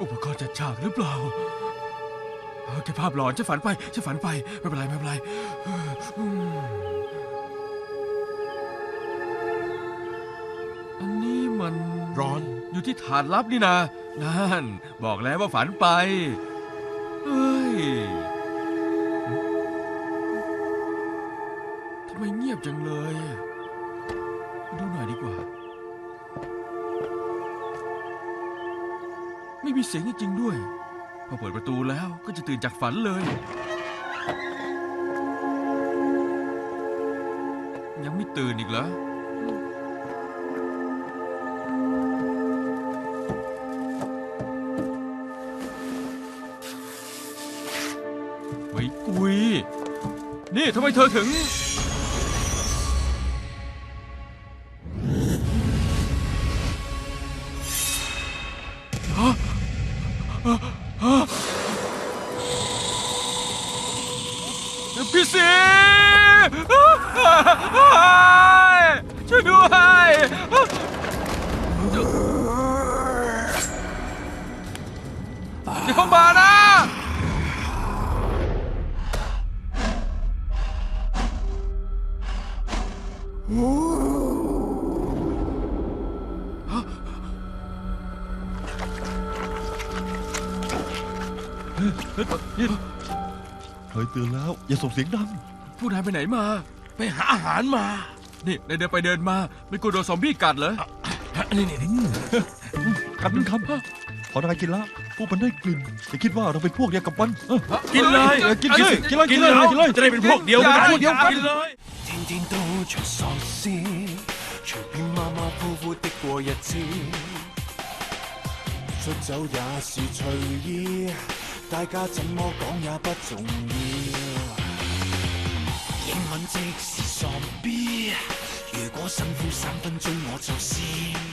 อุปกรณ์จัดฉากหรือเปล่าแค่ภาพหลอนฉันฝันไปฉันฝันไป ไม่เป็นไร ไม่เป็นไรอันนี้มันร้อนอยู่ที่ฐานลับนี่นะนั่น บอกแล้วว่าฝันไปเฮ้ยทำไมเงียบจังเลย ดูหน่อยดีกว่า ไม่มีเสียงจริงด้วย พอเปิดประตูแล้วก็จะตื่นจากฝันเลย ยังไม่ตื่นอีกเหรอเฮ้กุย นี่ทำไมเธอถึง พี่สีช่วยด้วย อย่าเข้ามานะ เคยเตือนแล้ว อย่าส่งเสียงดัง ผู้นายไปไหนมา ไปหาอาหารมา นี่นายเดินไปเดินมา ไม่กลัวโดนซอมบี้กัดเหรอ นี่นี่นี่คำนึงคำพอนายกินละพวกมันได้กลิ่นอย่าคิดว่าเราเป็นพวกเดียวกับมันกินเลยกินกินกินเลยกินเลยกินเลยจะได้เป็นพวกเดียวกันพวกเดียวกันเลย天天都着喪屍，隨便馬馬虎虎的過日子，出走也是隨意。大家怎么讲也不重要。英文即是傻逼如果辛苦三分钟我就試。